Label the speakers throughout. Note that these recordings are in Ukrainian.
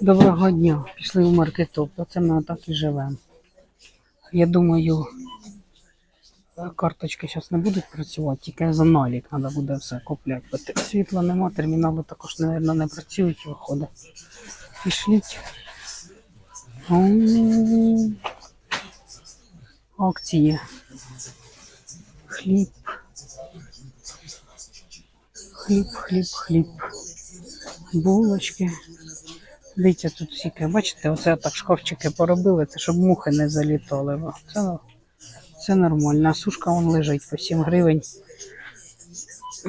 Speaker 1: Доброго дня. Пішли в маркетоп. Оце ми отак і живемо. Я думаю, карточки зараз не будуть працювати, тільки за налік треба буде все купляти. Світла нема, термінали також, мабуть, не працюють, виходить. Пішліть. Акції. Хліб. Хліб, хліб, хліб. Булочки. Дивіться, тут всіке, бачите, оце так шкафчики поробили, це щоб мухи не залітали. Це, це нормально. Сушка вон лежить по 7 гривень.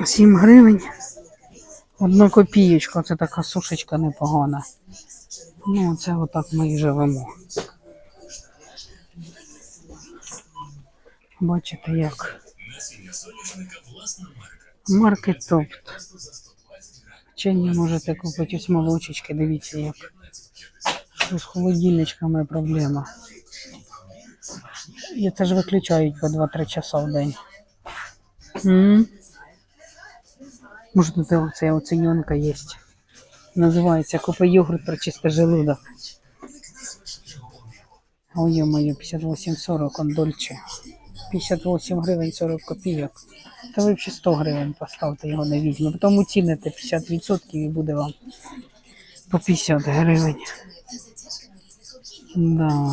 Speaker 1: 7 гривень. Одна копієчка, це така сушечка непогана. Ну, це отак ми і живемо. Бачите, як. Маркет Топт. Чи можете купити ось молочечки, дивіться як. З холодильничками проблема. І це ж виключають по 2-3 часа в день. Може тут оце, юнка є. Називається Купи йогурт про чистий желудок. Ой, моє 58,40 он дольче. 58 гривень 40 копійок. Та ви ще 100 гривень поставте, його не візьме. Потім уціните 50% і буде вам по 50 гривень. Да,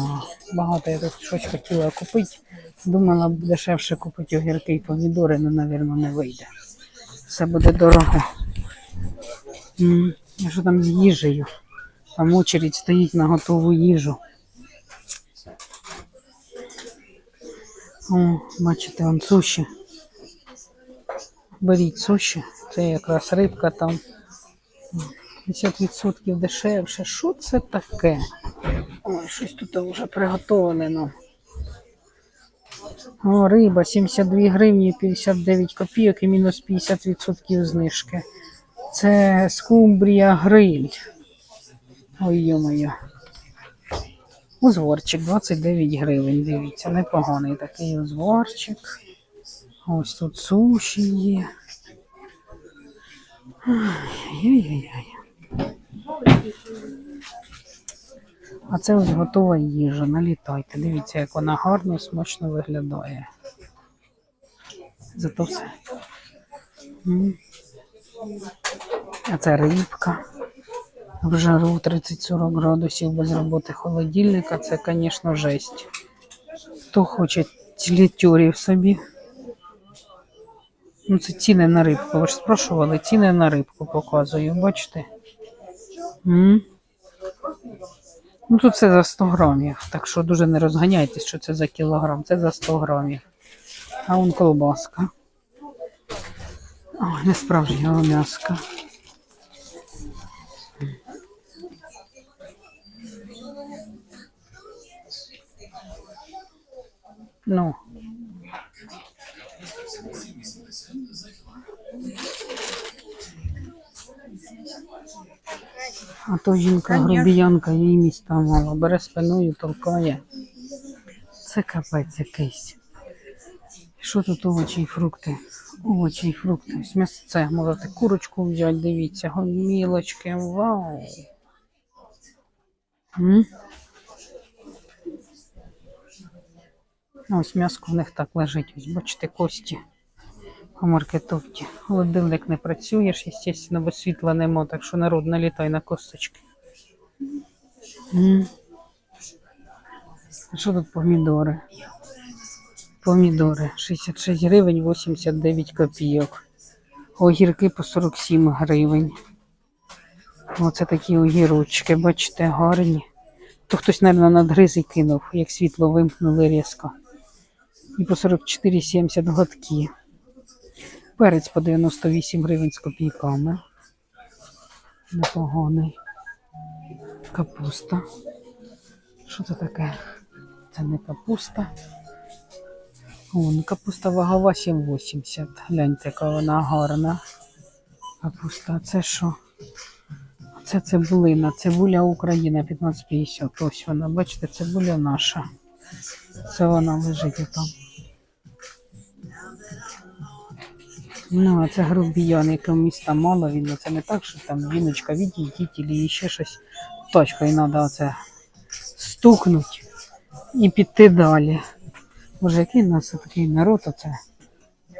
Speaker 1: багато я тут щось хотіла купити. Думала дешевше купити огірки і помідори, але, мабуть, не вийде. Все буде дорого. М, що там з їжею? Там очередь стоїть на готову їжу. О, бачите, он суші. Беріть суші. Це якраз рибка там. 50% дешевше. Що це таке? Ой, щось тут вже приготовлене нам. О, риба 72 гривні 59 копійок і мінус 50% знижки. Це скумбрія гриль. Ой, йо-моє. Узварчик 29 гривень, дивіться, непоганий такий узварчик. Ось тут суші є. Ай-яй-яй. А це ось готова їжа. Налітайте. Дивіться, як вона гарно, смачно виглядає. Зато все. А це рибка. В жару 30-40 градусів без роботи холодильника. Це, звісно, жесть. Хто хоче тілітюрів собі. Ну, це ціни на рибку. Ви ж спрашували, ціни на рибку показую, бачите? М? Ну, тут це за 100 грамів, так що дуже не розганяйтесь, що це за кілограм. Це за 100 грамів. А вон колбаска. Ой, не справжня м'яска. Ну. А то жінка грубіянка, їй міста мало. Бере спиною, толкає. Це капець якийсь. Що тут овочі і фрукти? Овочі і фрукти. Ось м'ясце. Можете курочку взяти, дивіться, гомілочки. Вау. М? Ось м'яско в них так лежить. Ось бачите, кості по маркетовці. Холодильник не працює, ж, звісно, бо світла нема, так що народ налітай на косточки. Що тут помідори? Помідори 66 гривень 89 копійок. Огірки по 47 гривень. Оце такі огірочки, бачите, гарні. То хтось, мабуть, надгриз і кинув, як світло вимкнули різко. І по 44,70 гладкі. Перець по 98 гривень з копійками. Непоганий. Капуста. Що це таке? Це не капуста. Вон, капуста вагова 7,80. Гляньте, яка вона гарна. Капуста. Це що? Це цибулина. Цибуля Україна 15,50. Ось вона, бачите, цибуля наша. Це вона лежить там. Ну, а це грубіян, якого міста мало він. Це не так, що там віночка відійдіть, і ще щось. Точкою треба оце стукнуть і піти далі. Боже, який у нас такий народ оце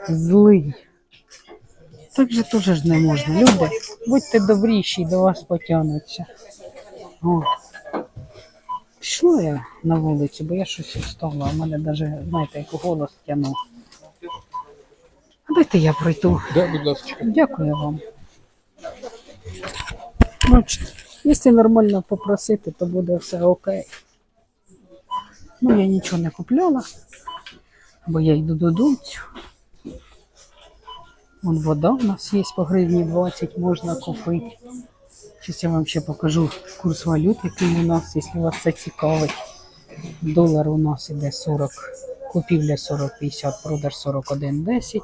Speaker 1: злий. Так же теж ж не можна. Люди, будьте добріші, до вас потягнуться. О. Пішла я на вулицю, бо я щось встала. У мене навіть, знаєте, як голос тянув. Дайте я пройду.
Speaker 2: Да, будь ласка.
Speaker 1: Дякую вам. Ну, ч- якщо нормально попросити, то буде все окей. Ну, я нічого не купляла, бо я йду додому. Вон вода у нас є по гривні 20, можна купити. Зараз я вам ще покажу курс валют, який у нас, якщо вас це цікавить. Долар у нас іде 40, купівля 40,50, продаж 41,10.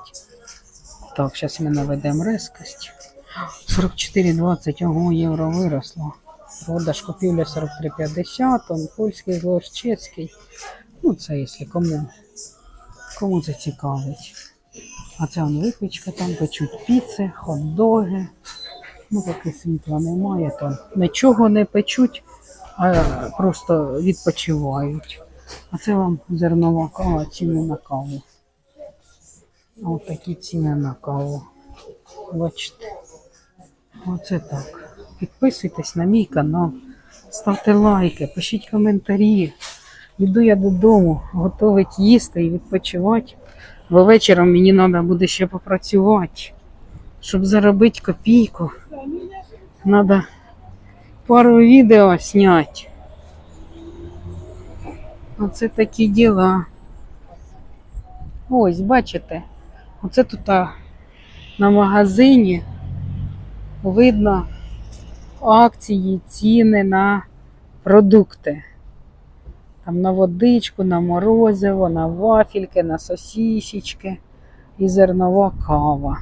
Speaker 1: Так, зараз ми наведемо резкость. 44,20, ого, євро виросло. Продаж купівля 43,50, он польський злош, чеський. Ну, це якщо кому, кому це цікавить. А це он випічка, там печуть піци, хот-доги. Ну, поки світла немає, то нічого не печуть, а просто відпочивають. А це вам зернова кава, ціни на каву. Ось такі ціни на каву. Бачите. Оце так. Підписуйтесь на мій канал, ставте лайки, пишіть коментарі. Йду я додому, готовить їсти і відпочивати. Бо вечором мені треба буде ще попрацювати. Щоб заробити копійку, треба пару відео зняти. Оце такі діла. Ось, бачите, оце тут на магазині видно акції, ціни на продукти. Там на водичку, на морозиво, на вафельки, на сосісечки і зернова кава.